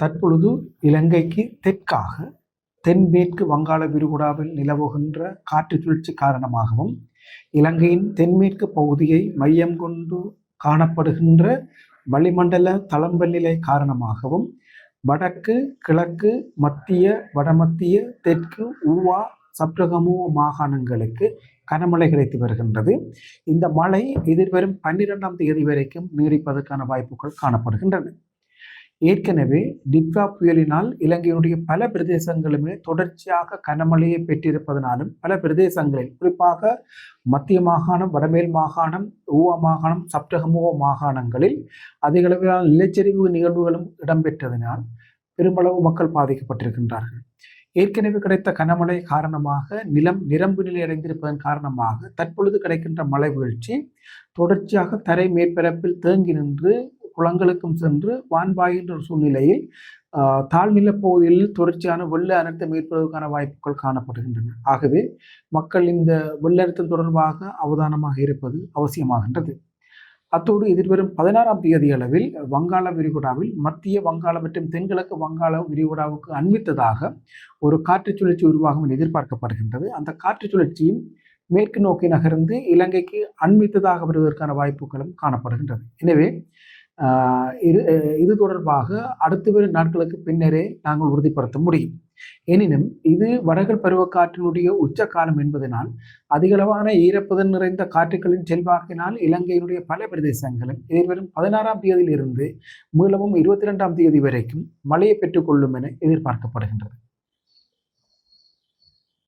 தற்பொழுது இலங்கைக்கு தெற்காக தென்மேற்கு வங்காள விரிகுடாவில் நிலவுகின்ற காற்று சுழற்சி காரணமாகவும் இலங்கையின் தென்மேற்கு பகுதியை மையம் கொண்டு காணப்படுகின்ற வளிமண்டல தளம்பல்நிலை காரணமாகவும் வடக்கு கிழக்கு மத்திய வடமத்திய தெற்கு ஊவா சப்ரகமுவ மாகாணங்களுக்கு கனமழை கிடைத்து வருகின்றது. இந்த மழை எதிர்வரும் பன்னிரெண்டாம் தேதி வரைக்கும் நீடிப்பதற்கான வாய்ப்புகள் காணப்படுகின்றன. ஏற்கனவே டிட்வா புயலினால் இலங்கையினுடைய பல பிரதேசங்களுமே தொடர்ச்சியாக கனமழையை பெற்றிருப்பதனாலும் பல பிரதேசங்களில் குறிப்பாக மத்திய மாகாணம் வடமேல் மாகாணம் ஊவா மாகாணம் சப்டகமுவ மாகாணங்களில் அதிக அளவிலான நிலச்சரிவு நிகழ்வுகளும் இடம்பெற்றதினால் பெருமளவு மக்கள் பாதிக்கப்பட்டிருக்கின்றார்கள். ஏற்கனவே கிடைத்த கனமழை காரணமாக நிலம் நிரம்பு நிலை அடைந்திருப்பதன் காரணமாக தற்பொழுது கிடைக்கின்ற மழை வீழ்ச்சி தொடர்ச்சியாக தரை மேற்பரப்பில் தேங்கி நின்று குளங்களுக்கும் சென்று வான்பாய்கின்ற சூழ்நிலையில் தாழ்நில பகுதியில் தொடர்ச்சியான வெள்ள அனர்த்தம் ஏற்படுவதற்கான வாய்ப்புகள் காணப்படுகின்றன. ஆகவே மக்கள் இந்த வெள்ள அழுத்தம் தொடர்பாக அவதானமாக இருப்பது அவசியமாகின்றது. அத்தோடு எதிர்வரும் பதினாறாம் தேதி அளவில் வங்காள விரிகுடாவில் மத்திய வங்காள மற்றும் தென்கிழக்கு வங்காள விரிகுடாவுக்கு அண்மித்ததாக ஒரு காற்று சுழற்சி உருவாகும் என எதிர்பார்க்கப்படுகின்றது. அந்த காற்று சுழற்சியும் மேற்கு நோக்கி நகர்ந்து இலங்கைக்கு அண்மித்ததாக வருவதற்கான வாய்ப்புகளும் காணப்படுகின்றது. எனவே இது இது தொடர்பாக அடுத்து வரும் நாட்களுக்கு பின்னரே நாங்கள் உறுதிப்படுத்த முடியும். எனினும் இது வடகல் பருவக்காற்றினுடைய உச்சகாலம் என்பதனால் அதிகளவான ஈரப்பதன் நிறைந்த காற்றுகளின் செல்வாக்கினால் இலங்கையினுடைய பல பிரதேசங்களும் எதிர்வரும் பதினாறாம் தேதியிலிருந்து மீளவும் இருபத்தி ரெண்டாம் தேதி வரைக்கும் மழையை பெற்றுக்கொள்ளும் என எதிர்பார்க்கப்படுகின்றது.